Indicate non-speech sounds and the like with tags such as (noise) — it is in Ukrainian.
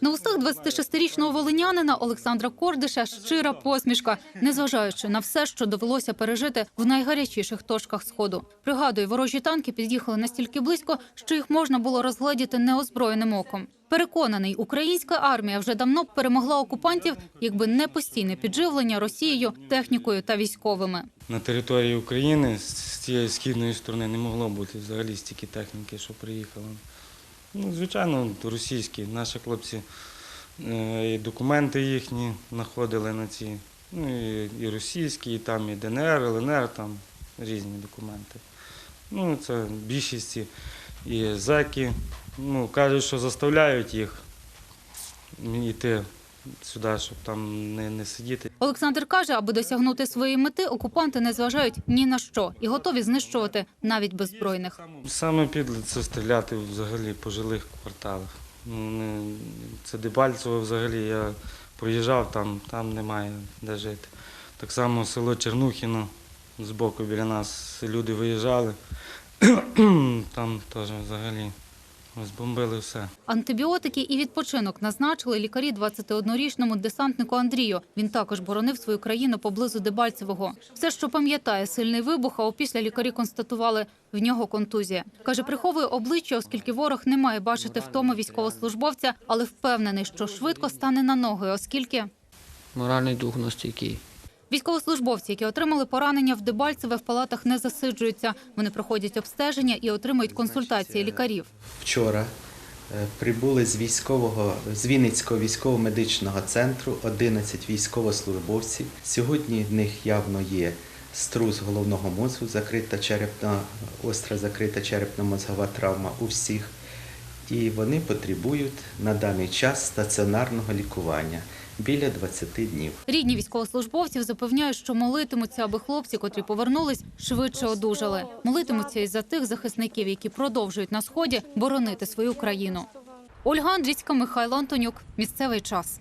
На устах 26-річного волинянина Олександра Кордиша щира посмішка, незважаючи на все, що довелося пережити в найгарячіших точках сходу. Пригадує, ворожі танки під'їхали настільки близько, що їх можна було розгледіти неозброєним оком. Переконаний, українська армія вже давно б перемогла окупантів, якби не постійне підживлення Росією, технікою та військовими. На території України з цієї східної сторони не могло бути взагалі стільки техніки, що приїхало. Ну, звичайно, російські. Наші хлопці е, і документи їхні знаходили на ці. Ну, і, і російські, і там і ДНР, ЛНР, там різні документи. Ну, це більшість і зеки. Ну, кажуть, що заставляють їх йти сюди, щоб там не, не сидіти. Олександр каже, аби досягнути своєї мети, окупанти не зважають ні на що і готові знищувати навіть беззбройних. Саме підле це стріляти взагалі по жилих кварталах. Ну, не, це Дебальцево взагалі я проїжджав, там, там немає де жити. Так само село Чернухіно збоку біля нас люди виїжджали. (clears throat) там теж взагалі збомбили все. Антибіотики і відпочинок назначили лікарі 21-річному десантнику Андрію. Він також боронив свою країну поблизу Дебальцевого. Все, що пам'ятає сильний вибух, а опісля лікарі констатували в нього контузія. Каже, приховує обличчя, оскільки ворог не має бачити втоми військовослужбовця, але впевнений, що швидко стане на ноги, оскільки Моральний дух настійкий. Військовослужбовці, які отримали поранення в Дебальцеве, в палатах не засиджуються. Вони проходять обстеження і отримують консультації лікарів. Вчора е, прибули з військового з Вінницького військово-медичного центру 11 військовослужбовців. Сьогодні в них явно є струс головного мозку, закрита черепна, остра закрита черепно-мозгова травма у всіх. І вони потребують на даний час стаціонарного лікування біля 20 днів. Рідні військовослужбовців запевняють, що молитимуться, аби хлопці, котрі повернулись, швидше одужали. Молитимуться і за тих захисників, які продовжують на сході боронити свою країну. Ольга Андрійська, Михайло Антонюк. Місцевий час.